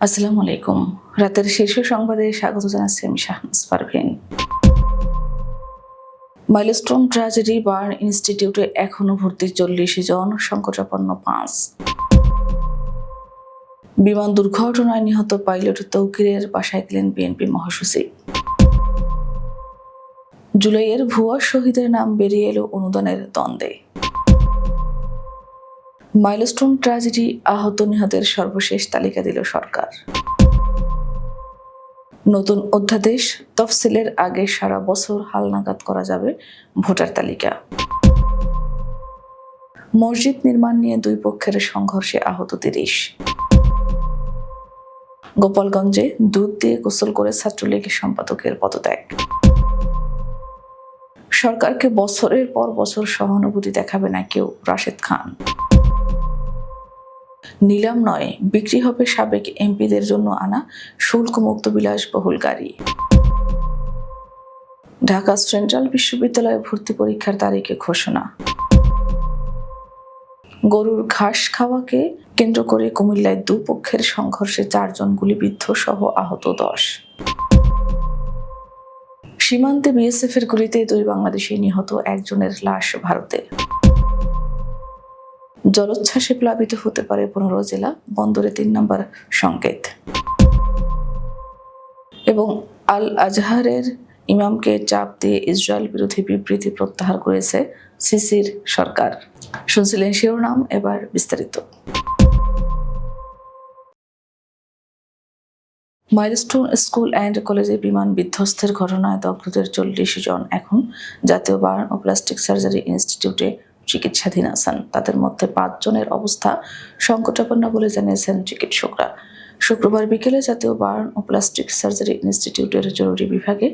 আসসালামু আলাইকুম। রাতের শীর্ষ সংবাদে স্বাগত জানাচ্ছি আমি Shahnaz Parvin. Milestone tragedy burn ইনস্টিটিউটে এখনও ভর্তি চল্লিশ জন সংকটাপন্ন পাঁচ। বিমান দুর্ঘটনায় নিহত পাইলট তৌকিরের বাসায় গেলেন বিএনপি মহাসচিব। জুলাইয়ের ভুয়া শহীদের নাম বেরিয়ে এলো অনুদানের দ্বন্দ্বে। মাইলস্টোন ট্র্যাজেডি আহত নিহতের সর্বশেষ তালিকা দিল সরকার। নতুন অধ্যাদেশ তফসিলের আগে সারা বছর হালনাগাদ করা যাবে ভোটার তালিকা। মসজিদ নির্মাণ নিয়ে দুই পক্ষের সংঘর্ষে আহত তিরিশ। গোপালগঞ্জে দুধ দিয়ে গোসল করে ছাত্রলীগের সম্পাদকের পদত্যাগ। সরকারকে বছরের পর বছর সহানুভূতি দেখাবে না কেউ, রাশেদ খান। নিলাম নয়, বিক্রি হবে সাবেক এমপিদের জন্য আনা শুল্কমুক্ত বিলাসবহুল গাড়ি। ঢাকা সেন্ট্রাল বিশ্ববিদ্যালয়ে ভর্তি পরীক্ষার তারিখে ঘোষণা। গরুর ঘাস খাওয়াকে কেন্দ্র করে কুমিল্লায় দুপক্ষের সংঘর্ষে চারজন গুলিবিদ্ধ সহ আহত দশ। সীমান্তে বিএসএফ এর গুলিতে দুই বাংলাদেশি নিহত, একজনের লাশ ভারতে। জলোচ্ছ্বাসে প্লাবিত হতে পারে পনেরো জেলা, বন্দরে তিন নম্বর সংকেত। এবং আল আজহারের ইমামকে চাপ দিয়ে ইসরায়েল বিরোধী বিবৃতি প্রত্যাহার করেছে সিসির সরকার। শুনছিলেন শিরোনাম, এবার বিস্তারিত। মাইলস্টোন স্কুল অ্যান্ড কলেজে বিমান বিধ্বস্তের ঘটনায় দগ্ধদের চল্লিশ জন এখন জাতীয় বার্ন ও প্লাস্টিক সার্জারি ইনস্টিটিউটে চিকিৎসাধীন আছেন। তাদের মধ্যে পাঁচজনের অবস্থা সংকটাপন্ন বলে জানিয়েছেন চিকিৎসকরা। শুক্রবার বিকেলে জাতীয় বার্ন ও প্লাস্টিক সার্জারি ইনস্টিটিউটের জরুরি বিভাগে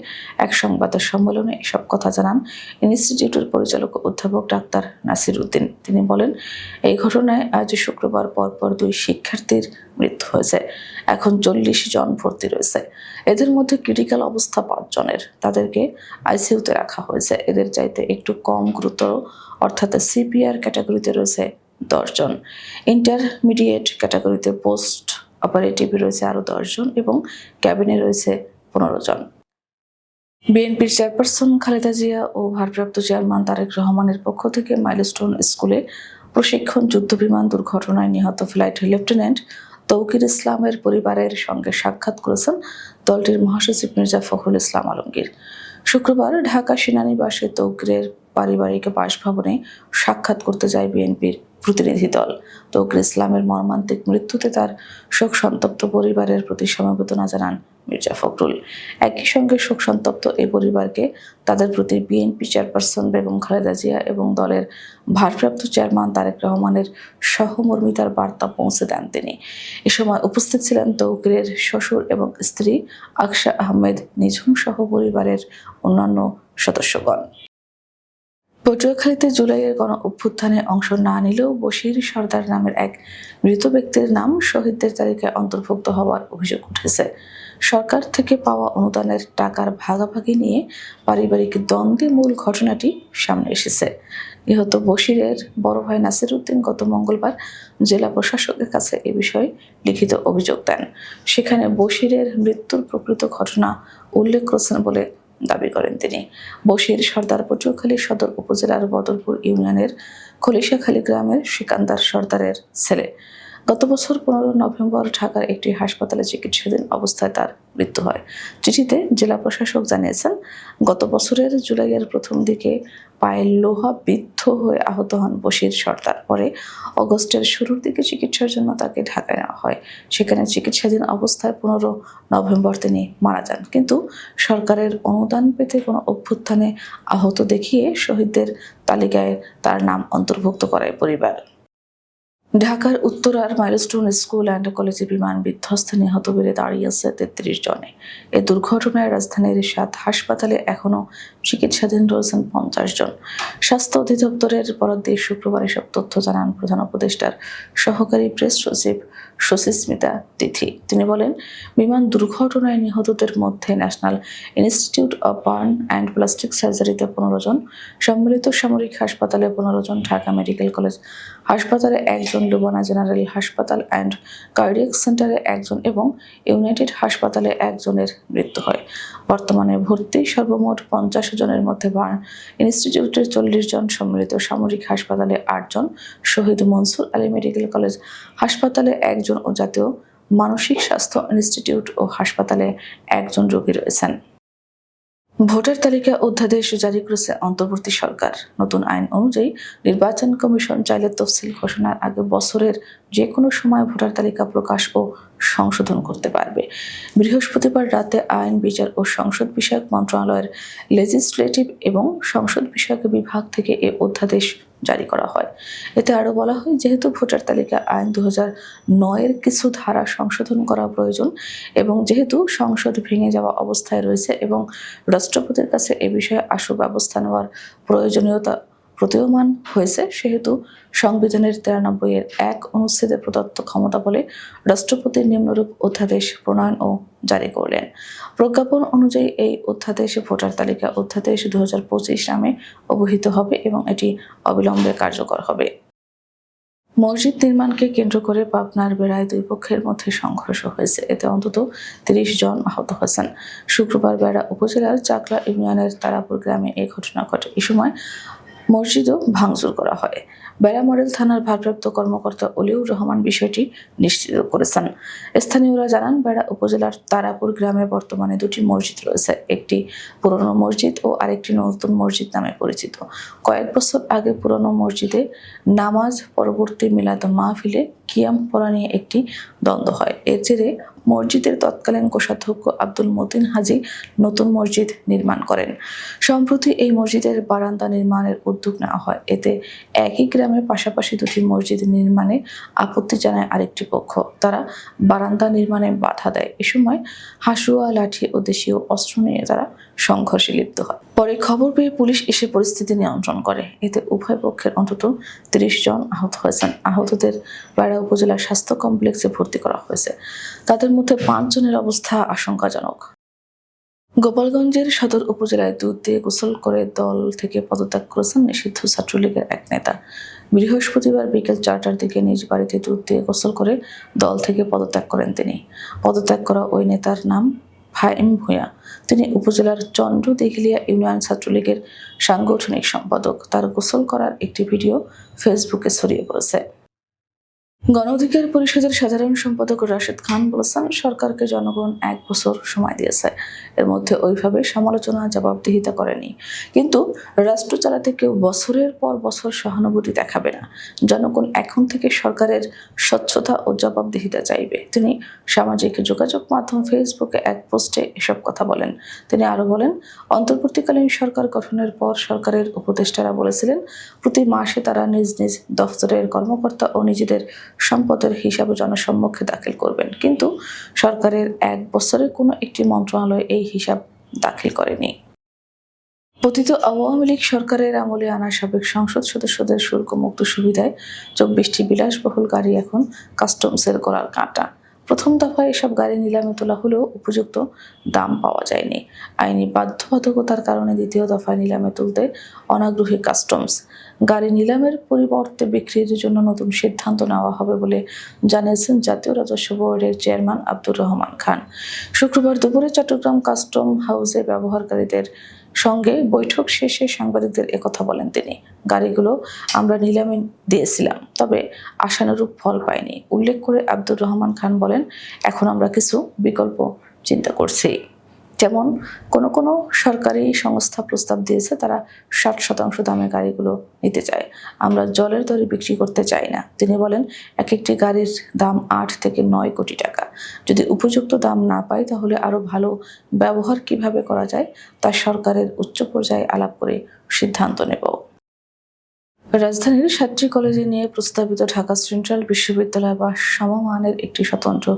এক সংবাদ সম্মেলনে এসব কথা জানান ইনস্টিটিউটের পরিচালক অধ্যাপক ডাক্তার নাসির উদ্দিন। তিনি বলেন, এই ঘটনায় আজ শুক্রবার পরপর দুই শিক্ষার্থীর মৃত্যু হয়েছে। এখন চল্লিশ জন ভর্তি রয়েছে। এদের মধ্যে ক্রিটিক্যাল অবস্থা পাঁচ জনের তাদেরকে আইসিইউতে রাখা হয়েছে। এদের চাইতে একটু কম গুরুতর অর্থাৎ সিপিআর ক্যাটাগরিতে রয়েছে দশজন। ইন্টারমিডিয়েট ক্যাটাগরিতে পোস্ট অপারেটিভে রয়েছে আরও দশজন এবং ক্যাবিনে রয়েছে পনেরো জন বিএনপির চেয়ারপারসন খালেদা জিয়া ও ভারপ্রাপ্ত চেয়ারম্যান তারেক রহমানের পক্ষ থেকে মাইলস্টোন স্কুলে প্রশিক্ষণ যুদ্ধবিমান দুর্ঘটনায় নিহত ফ্লাইট লেফটেন্যান্ট তৌকির ইসলামের পরিবারের সঙ্গে সাক্ষাৎ করেছেন দলটির মহাসচিব মির্জা ফখরুল ইসলাম আলমগীর। শুক্রবার ঢাকা সেনানিবাসে তৌকিরের পারিবারিক বাসভবনে সাক্ষাৎ করতে যায় বিএনপির প্রতিনিধি দল। তৌকির ইসলামের মর্মান্তিক মৃত্যুতে তার শোক সন্তপ্ত পরিবারের প্রতি সমবেদনা জানান মির্জা ফখরুল। একই সঙ্গে শোক সন্তপ্ত এই পরিবারকে তাদের প্রতি বিএনপি চেয়ারপারসন বেগম খালেদা জিয়া এবং দলের ভারপ্রাপ্ত চেয়ারম্যান তারেক রহমানের সহমর্মিতার বার্তা পৌঁছে দেন তিনি। এ সময় উপস্থিত ছিলেন তৌকিরের শ্বশুর এবং স্ত্রী আকশা আহমেদ নিঝুম সহ পরিবারের অন্যান্য সদস্যগণ। পটুয়াখালীতে জুলাইয়ের গণ অভ্যুত্থানে অংশ না নিলেও বশির সর্দার নামের এক মৃত ব্যক্তির নাম শহীদদের তালিকায় অন্তর্ভুক্ত হওয়ার অভিযোগ উঠেছে। সরকার থেকে পাওয়া অনুদানের টাকার ভাগাভাগি নিয়ে পারিবারিক দ্বন্দ্বে মূল ঘটনাটি সামনে এসেছে। নিহত বশিরের বড় ভাই নাসির উদ্দিন গত মঙ্গলবার জেলা প্রশাসকের কাছে এ বিষয়ে লিখিত অভিযোগ দেন। সেখানে বশিরের মৃত্যুর প্রকৃত ঘটনা উল্লেখ করেছেন বলে দাবি করেন তিনি। বসির সর্দার পটুয়াখালী সদর উপজেলার বদরপুর ইউনিয়নের খলিশাখালী গ্রামের সিকান্দার সর্দারের ছেলে। গত বছর পনেরো নভেম্বর ঢাকার একটি হাসপাতালে চিকিৎসাধীন অবস্থায় তার মৃত্যু হয়। চিঠিতে জেলা প্রশাসক জানিয়েছেন, গত বছরের জুলাইয়ের প্রথম দিকে পায়ে লোহা বিদ্ধ হয়ে আহত হন বশির সর্দার। পরে অগস্টের শুরুর দিকে চিকিৎসার জন্য তাকে ঢাকায় নেওয়া হয়। সেখানে চিকিৎসাধীন অবস্থায় পনেরো নভেম্বর তিনি মারা যান। কিন্তু সরকারের অনুদান পেতে কোনো অভ্যুত্থানে আহত দেখিয়ে শহীদদের তালিকায় তার নাম অন্তর্ভুক্ত করায় পরিবার। ঢাকার উত্তরার মাইলস্টোন স্কুল অ্যান্ড কলেজে বিমান বিধ্বস্ত নিহত বেড়ে দাঁড়িয়েছে তেত্রিশ জনে। এ দুর্ঘটনায় রাজধানীর সাত হাসপাতালে এখনও চিকিৎসাধীন রয়েছেন পঞ্চাশ জন। স্বাস্থ্য অধিদপ্তরের বরাদ দিয়ে শুক্রবার এসব তথ্য জানান প্রধান উপদেষ্টার সহকারী প্রেস সচিব সুস্মিতা তিথি। তিনি বলেন, বিমান দুর্ঘটনায় নিহতদের মধ্যে national institute of burn and plastic সার্জারিতে পনেরো জন, সম্মিলিত সামরিক হাসপাতালে পনেরো জন, ঢাকা মেডিকেল কলেজ হাসপাতালে একজন, লুবনা জেনারেল হাসপাতাল অ্যান্ড কার্ডিয়াক সেন্টারে একজন এবং ইউনাইটেড হাসপাতালে একজনের মৃত্যু হয়। বর্তমানে ভর্তি সর্বমোট পঞ্চাশ জনের মধ্যে ইনস্টিটিউটের চল্লিশ জন সম্মিলিত সামরিক হাসপাতালে আটজন শহীদ মনসুর আলী মেডিকেল কলেজ হাসপাতালে একজন ও জাতীয় মানসিক স্বাস্থ্য ইনস্টিটিউট ও হাসপাতালে একজন রোগী রয়েছেন। ভোটার তালিকা অধ্যাদেশ জারি করেছে অন্তর্বর্তী সরকার। নতুন আইন অনুযায়ী নির্বাচন কমিশন চাইলে তফসিল ঘোষণার আগে বছরের যে কোনো সময় ভোটার তালিকা প্রকাশ ও সংশোধন করতে পারবে। বৃহস্পতিবার রাতে আইন, বিচার ও সংসদ বিষয়ক মন্ত্রণালয়ের লেজিসলেটিভ এবং সংসদ বিষয়ক বিভাগ থেকে এ অধ্যাদেশ জারি করা হয়। এতে আরও বলা হয়, যেহেতু ভোটার তালিকা আইন দু হাজার নয়ের কিছু ধারা সংশোধন করা প্রয়োজন এবং যেহেতু সংসদ ভেঙে যাওয়া অবস্থায় রয়েছে এবং রাষ্ট্রপতির কাছে এ বিষয়ে আশু ব্যবস্থা নেওয়ার প্রয়োজনীয়তা প্রতীয়মান হয়েছে, সেহেতু সংবিধানের তিরানব্বই এর এক অনুচ্ছেদে প্রদত্ত ক্ষমতা বলে রাষ্ট্রপতির নিম্নরূপ অধ্যাদেশ প্রণয়ন ও জারি করলেন। প্রজ্ঞাপন অনুযায়ী এই অধ্যাদেশ ভোটার তালিকা অধ্যাদেশ দু হাজার পঁচিশ নামে অবহিত হবে এবং এটি অবিলম্বে কার্যকর হবে। মসজিদ নির্মাণকে কেন্দ্র করে পাবনার বেড়ায় দুই পক্ষের মধ্যে সংঘর্ষ হয়েছে। এতে অন্তত তিরিশ জন আহত হয়েছেন। শুক্রবার বেড়া উপজেলার চাকলা ইউনিয়নের তারাপুর গ্রামে এই ঘটনা ঘটে। এ সময় মসজিদও ভাঙচুর করা হয়। বেড়া মডেল থানার ভারপ্রাপ্ত কর্মকর্তা অলিউর রহমান বিষয়টি নিশ্চিত করেছেন। স্থানীয়রা জানান বেড়া উপজেলার তারাপুর গ্রামে বর্তমানে দুটি মসজিদ রয়েছে, একটি পুরনো মসজিদ ও আরেকটি নতুন মসজিদ নামে পরিচিত। কয়েক বছর আগে পুরনো মসজিদে নামাজ পরবর্তী মিলাদ মাহফিলে কিয়াম পড়া নিয়ে একটি দ্বন্দ্ব হয়। এর জেরে মসজিদের তৎকালীন কোষাধ্যক্ষ আব্দুল মতিন হাজি নতুন মসজিদ নির্মাণ করেন। সম্প্রতি এই মসজিদের বারান্দা নির্মাণের উদ্যোগ নেওয়া হয়। এতে একই গ্রামের পাশাপাশি দুটি মসজিদ নির্মাণে আপত্তি জানায় আরেকটি পক্ষ। তারা বারান্দা নির্মাণে বাধা দেয়। এ সময় হাসুয়া লাঠি ও দেশীয় অস্ত্র নিয়ে তারা সংঘর্ষে লিপ্ত হয়। পরে খবর পেয়ে পুলিশ এসে পরিস্থিতি নিয়ন্ত্রণ করে। এতে উভয় পক্ষের অন্তত তিরিশ জন আহত হয়েছেন। আহতদের বেড়া উপজেলা স্বাস্থ্য কমপ্লেক্সে ভর্তি করা হয়েছে। তাদের মধ্যে পাঁচজনের অবস্থা আশঙ্কাজনক। গোপালগঞ্জের সদর উপজেলায় দুধ দিয়ে গোসল করে দল থেকে পদত্যাগ করেছেন নিষিদ্ধ ছাত্রলীগের এক নেতা। বৃহস্পতিবার বিকেল চারটার দিকে নিজ বাড়িতে দুধ দিয়ে গোসল করে দল থেকে পদত্যাগ করেন তিনি। পদত্যাগ করা ওই নেতার নাম ফাইম ভূঁয়া তিনি উপজেলার চন্দ্র দিঘলিয়া ইউনিয়ন ছাত্রলীগের সাংগঠনিক সম্পাদক। তার গোসল করার একটি ভিডিও ফেসবুকে ছড়িয়ে পড়েছে। গণ অধিকার পরিষদের সাধারণ সম্পাদক রাশেদ খান বলেছেন, সরকারকে জনগণ এক বছর সময় দিয়েছে। এর মধ্যে ওইভাবে সমালোচনা, জবাবদিহিতা করেনি। কিন্তু রাষ্ট্র চালাতে কেউ বছরের পর বছর সহানুভূতি দেখাবে না। জনগণ এখন থেকে সরকারের স্বচ্ছতা ও জবাবদিহিতা চাইবে। তিনি সামাজিক যোগাযোগ মাধ্যম ফেসবুকে এক পোস্টে এসব কথা বলেন। তিনি আরও বলেন, অন্তর্বর্তীকালীন সরকার গঠনের পর সরকারের উপদেষ্টারা বলেছিলেন, প্রতি মাসে তারা নিজ নিজ দফতরের কর্মকর্তা ও নিজেদের সম্পদের হিসাব জনসম্মুখে দাখিল করবেন। কিন্তু সরকারের এক বছরের কোনো একটি মন্ত্রণালয় এই হিসাব দাখিল করেনি। পতিত আওয়ামী লীগ সরকারের আমলে আনা সাবেক সংসদ সদস্যদের শুল্কমুক্ত সুবিধায় চব্বিশটি বিলাসবহুল গাড়ি এখন কাস্টমসের করার কাঁটা। প্রথম দফায় এসব গাড়ি নিলামে তোলা হলেও উপযুক্ত দাম পাওয়া যায়নি। আইনি বাধ্যবাধকতার কারণে দ্বিতীয় দফায় নিলামে তুলতে অনাগ্রহী কাস্টমস। গাড়ি নিলামের পরিবর্তে বিক্রির জন্য নতুন সিদ্ধান্ত নেওয়া হবে বলে জানিয়েছেন জাতীয় রাজস্ব বোর্ডের চেয়ারম্যান আব্দুর রহমান খান। শুক্রবার দুপুরে চট্টগ্রাম কাস্টম হাউসে ব্যবহারকারীদের সঙ্গে বৈঠক শেষে সাংবাদিকদের একথা বলেন তিনি। গাড়িগুলো আমরা নিলামে দিয়েছিলাম, তবে আশানুরূপ ফল পাইনি। উল্লেখ করে আব্দুর রহমান খান বলেন, এখন আমরা কিছু বিকল্প চিন্তা করছি। যেমন কোনো কোনো সরকারি সংস্থা প্রস্তাব দিয়েছে, তারা ষাট শতাংশ দামে গাড়িগুলো নিতে চায়। আমরা জলের দরে বিক্রি করতে চাই না। তিনি বলেন এক একটি গাড়ির দাম আট থেকে নয় কোটি টাকা। যদি উপযুক্ত দাম না পাই, তাহলে আরও ভালো ব্যবহার কীভাবে করা যায়, তা সরকারের উচ্চ পর্যায়ে আলাপ করে সিদ্ধান্ত নেব। রাজধানীর সাতটি কলেজে নিয়ে প্রস্তাবিত ঢাকা সেন্ট্রাল বিশ্ববিদ্যালয় বা সমমানের একটি স্বতন্ত্র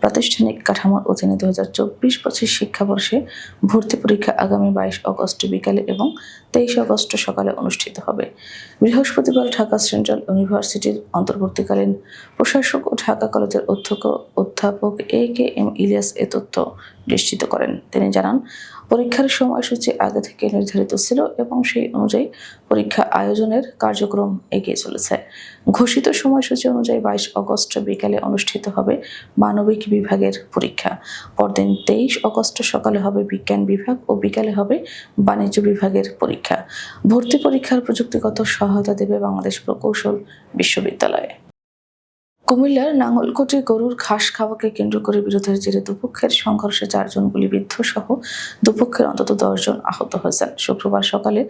প্রাতিষ্ঠানিক কাঠামোর অধীনে দু হাজার চব্বিশ পঁচিশ শিক্ষাবর্ষে ভর্তি পরীক্ষা আগামী বাইশ অগস্ট বিকালে এবং তেইশ অগস্ট সকালে অনুষ্ঠিত হবে। বৃহস্পতিবার ঢাকা সেন্ট্রাল ইউনিভার্সিটির অন্তর্বর্তীকালীন প্রশাসক ও ঢাকা কলেজের অধ্যক্ষ অধ্যাপক এ কে এম ইলিয়াস এ তথ্য নিশ্চিত করেন। তিনি জানান, পরীক্ষার সময়সূচি আগে থেকে নির্ধারিত ছিল এবং সেই অনুযায়ী পরীক্ষা আয়োজনের কার্যক্রম এগিয়ে চলেছে। ঘোষিত সময়সূচি অনুযায়ী বাইশ অগস্ট বিকালে অনুষ্ঠিত হবে মানবিক বিভাগের পরীক্ষা। পরদিন তেইশ অগস্ট সকালে হবে বিজ্ঞান বিভাগ ও বিকালে হবে বাণিজ্য বিভাগের পরীক্ষা। ভর্তি পরীক্ষার প্রযুক্তিগত সহায়তা দেবে বাংলাদেশ প্রকৌশল বিশ্ববিদ্যালয়ে। কুমিল্লার নাঙ্গলকোটে গরুর ঘাস খাওয়াকে কেন্দ্র করে বিরোধের জেরে দুপক্ষের সংঘর্ষে চারজন গুলিবিদ্ধ সহ দুপক্ষের অন্তত দশজন আহত হয়েছেন। শুক্রবার সকালে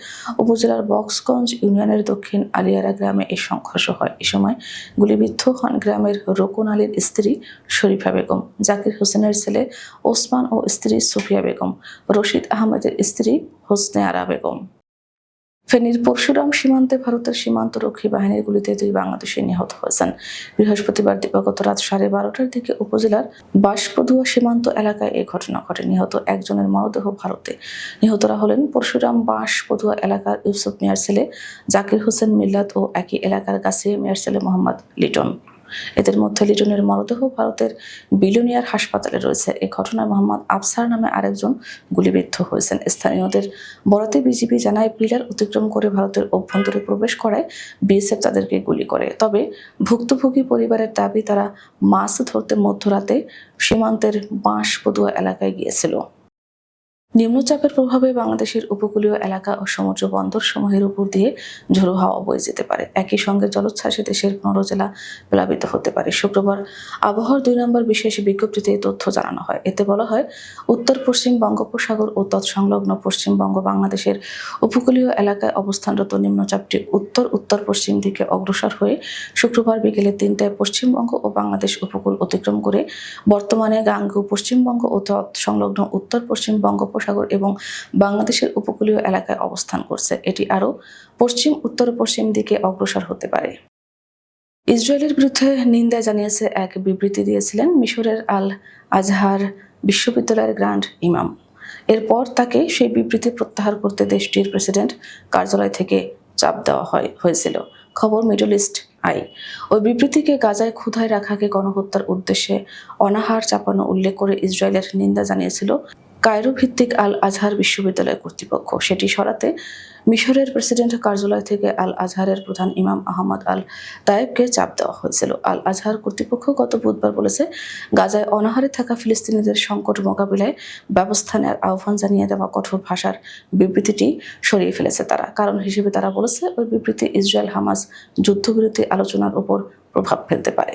উপজেলার বক্সগঞ্জ ইউনিয়নের দক্ষিণ আলিয়ারা গ্রামে এই সংঘর্ষ হয়। এ সময় গুলিবিদ্ধ হন গ্রামের রোকন আলীর স্ত্রী শরীফা বেগম, জাকির হোসেনের ছেলে ওসমান ও স্ত্রী সুফিয়া বেগম, রশিদ আহমেদের স্ত্রী হোসনে আরা বেগম। ফেনীর পরশুরাম সীমান্তে ভারতের সীমান্তরক্ষী বাহিনীর গুলিতে দুই বাংলাদেশি নিহত হয়েছেন। বৃহস্পতিবার দিবাগত রাত সাড়ে বারোটার দিকে উপজেলার বাঁশপদুয়া সীমান্ত এলাকায় এই ঘটনা ঘটে। নিহত একজনের মরদেহ ভারতে। নিহতরা হলেন পরশুরাম বাঁশপদুয়া এলাকার ইউসুফ মিয়ার ছেলে জাকির হোসেন মিল্লাত ও একই এলাকার গাছিয়া মিয়ার ছেলে মোহাম্মদ লিটন। এদের মধ্যে লিটনের মরদেহ ভারতের বিলোনিয়ার হাসপাতালে রয়েছে। এ ঘটনায় মোহাম্মদ আফসার নামে আরেকজন গুলিবিদ্ধ হয়েছেন। স্থানীয়দের বরাতে বিজিবি জানায়, পিলার অতিক্রম করে ভারতের অভ্যন্তরে প্রবেশ করায় বিএসএফ তাদেরকে গুলি করে। তবে ভুক্তভোগী পরিবারের দাবি, তারা মাছ ধরতে মধ্যরাতে সীমান্তের বাঁশপদুয়া এলাকায় গিয়েছিল। নিম্নচাপের প্রভাবে বাংলাদেশের উপকূলীয় এলাকা ও সমুদ্র বন্দর সমূহের উপর দিয়ে ঝোড়ো হাওয়া বয়ে যেতে পারে। একই সঙ্গে জলোচ্ছ্বাসে দেশের পনেরো জেলা প্লাবিত হতে পারে। শুক্রবার আবহাওয়ার দুই নম্বর বিশেষ বিজ্ঞপ্তিতে তথ্য জানানো হয়। এতে বলা হয়, উত্তর, পশ্চিম বঙ্গোপসাগর ও তৎসংলগ্ন পশ্চিমবঙ্গ বাংলাদেশের উপকূলীয় এলাকায় অবস্থানরত নিম্নচাপটি উত্তর উত্তর, পশ্চিম দিকে অগ্রসর হয়ে শুক্রবার বিকেলে তিনটায় পশ্চিমবঙ্গ ও বাংলাদেশ উপকূল অতিক্রম করে বর্তমানে গাঙ্গু পশ্চিমবঙ্গ ও তৎসংলগ্ন উত্তর, পশ্চিম বঙ্গোপসাগর এবং বাংলাদেশের উপকূলীয় এলাকায় অবস্থান করছে। এটি আরও পশ্চিম উত্তর পশ্চিম দিকে অগ্রসর হতে পারে। ইসরায়েলের বিরুদ্ধে নিন্দা জানিয়েছে এক বিবৃতি দিয়েছিলেন মিশরের আল আজহার বিশ্ববিদ্যালয়ের গ্র্যান্ড ইমাম। এরপর তাকে সেই বিবৃতি প্রত্যাহার করতে দেশটির প্রেসিডেন্ট কার্যালয় থেকে চাপ দেওয়া হয়, হয়েছিল। খবর মিডল ইস্ট আই। ওই বিবৃতিকে গাজায় ক্ষুধায় রাখাকে গণহত্যার উদ্দেশ্যে অনাহার চাপানো উল্লেখ করে ইসরায়েলের নিন্দা জানিয়েছিল কায়রো ভিত্তিক আল আজহার বিশ্ববিদ্যালয় কর্তৃপক্ষ। সেটি সরাতে মিশরের প্রেসিডেন্ট কার্যালয় থেকে আল আজহারের প্রধান ইমাম আহমদ আল তায়েবকে চাপ দেওয়া হয়েছিল। আল আজহার কর্তৃপক্ষ গত বুধবার বলেছে, গাজায় অনাহারে থাকা ফিলিস্তিনিদের সংকট মোকাবিলায় ব্যবস্থা নেওয়ার আহ্বান জানিয়ে দেওয়া কঠোর ভাষার বিবৃতিটি সরিয়ে ফেলেছে তারা। কারণ হিসেবে তারা বলেছে, ওই বিবৃতি ইসরায়েল হামাস যুদ্ধবিরতি আলোচনার উপর প্রভাব ফেলতে পারে।